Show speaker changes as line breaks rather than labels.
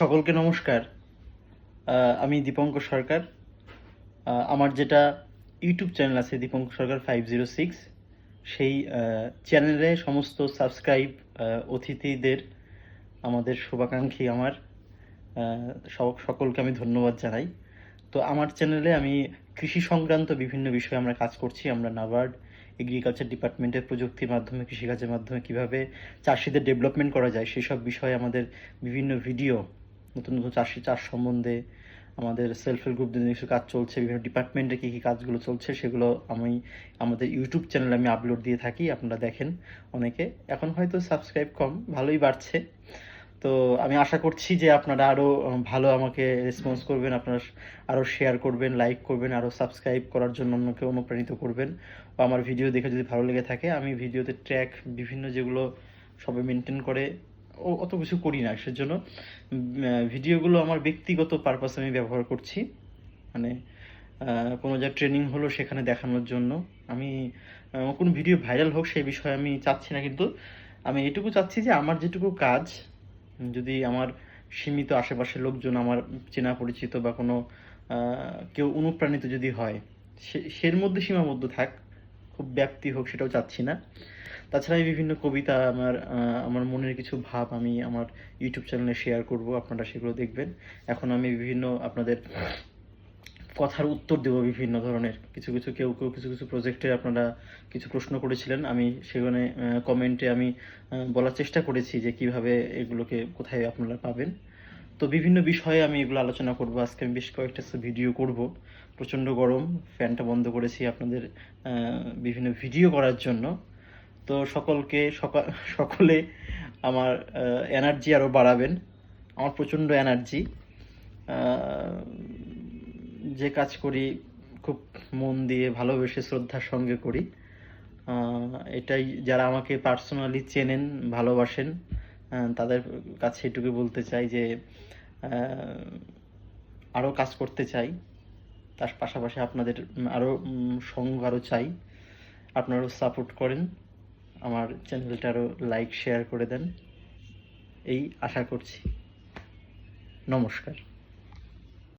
সকলকে নমস্কার। আমি দীপঙ্কর সরকার। আমার যেটা ইউটিউব চ্যানেল আছে Dipankar Sarkar five zero six সেই চ্যানেলে সমস্ত সাবস্ক্রাইব অতিথিদের আমাদের শুভাকাঙ্ক্ষী আমার সকলকে আমি ধন্যবাদ জানাই। তো আমার চ্যানেলে আমি কৃষি সংক্রান্ত বিভিন্ন বিষয়ে আমরা কাজ করছি। আমরা নাবার্ড এগ্রিকালচার ডিপার্টমেন্টের প্রযুক্তির মাধ্যমে, কৃষিকাজের মাধ্যমে কীভাবে চাষিদের ডেভেলপমেন্ট করা যায়, সেসব বিষয়ে আমাদের বিভিন্ন ভিডিও নতুন নতুন চাষি, চাষ সম্বন্ধে আমাদের সেলফ হেল্প গ্রুপদের কিছু কাজ চলছে, বিভিন্ন ডিপার্টমেন্টে কী কী কাজগুলো চলছে, সেগুলো আমি আমাদের ইউটিউব চ্যানেলে আমি আপলোড দিয়ে থাকি, আপনারা দেখেন অনেকে। এখন হয়তো সাবস্ক্রাইব কম, ভালোই বাড়ছে। তো আমি আশা করছি যে আপনারা আরও ভালো আমাকে রেসপন্স করবেন, আপনারা আরও শেয়ার করবেন লাইক করবেন আরও সাবস্ক্রাইব করার জন্য অন্যকে অনুপ্রাণিত করবেন। বা আমার ভিডিও দেখে যদি ভালো লেগে থাকে, আমি ভিডিওতে ট্র্যাক বিভিন্ন যেগুলো সবাই মেনটেন করে অত কিছু করি না। সেজন্য ভিডিওগুলো আমার ব্যক্তিগত পারপাসে আমি ব্যবহার করছি। মানে কোনো যা ট্রেনিং হলো সেখানে দেখানোর জন্য। আমি কোনো ভিডিও ভাইরাল হোক সেই বিষয়ে আমি চাচ্ছি না, কিন্তু আমি এটুকু চাচ্ছি যে আমার যেটুকু কাজ, যদি আমার সীমিত আশেপাশের লোকজন আমার চেনা পরিচিত বা কোনো কেউ অনুপ্রাণিত যদি হয়, সে- সের মধ্যে সীমাবদ্ধ থাক। খুব ব্যাপ্তি হোক সেটাও চাচ্ছি না। তাছাড়া আমি বিভিন্ন কবিতা আমার আমার মনের কিছু ভাব আমি আমার ইউটিউব চ্যানেলে শেয়ার করব, আপনারা সেগুলো দেখবেন। এখন আমি বিভিন্ন আপনাদের কথার উত্তর দেব বিভিন্ন ধরনের। কিছু কিছু কেউ কেউ কিছু কিছু প্রজেক্টে আপনারা কিছু প্রশ্ন করেছিলেন, আমি সেখানে কমেন্টে আমি বলার চেষ্টা করেছি যে কীভাবে এগুলোকে কোথায় আপনারা পাবেন। তো বিভিন্ন বিষয়ে আমি এগুলো আলোচনা করব। আজকে আমি বেশ কয়েকটা ভিডিও করব। প্রচণ্ড গরম ফ্যানটা বন্ধ করেছি আপনাদের বিভিন্ন ভিডিও করার জন্য। তো সকলকে, সকাল আমার এনার্জি আরও বাড়াবেন। আমার প্রচণ্ড এনার্জি যে কাজ করি, খুব মন দিয়ে ভালোবেসে শ্রদ্ধার সঙ্গে করি। এটাই যারা আমাকে পার্সোনালি চেনেন, ভালোবাসেন তাদের কাছে এটুকু বলতে চাই যে আরও কাজ করতে চাই। তার পাশাপাশি আপনাদের আরও সঙ্গ আরও চাই। আপনারাও সাপোর্ট করেন। আমার চ্যানেলটারও লাইক শেয়ার করে দেন। এই আশা করছি। নমস্কার।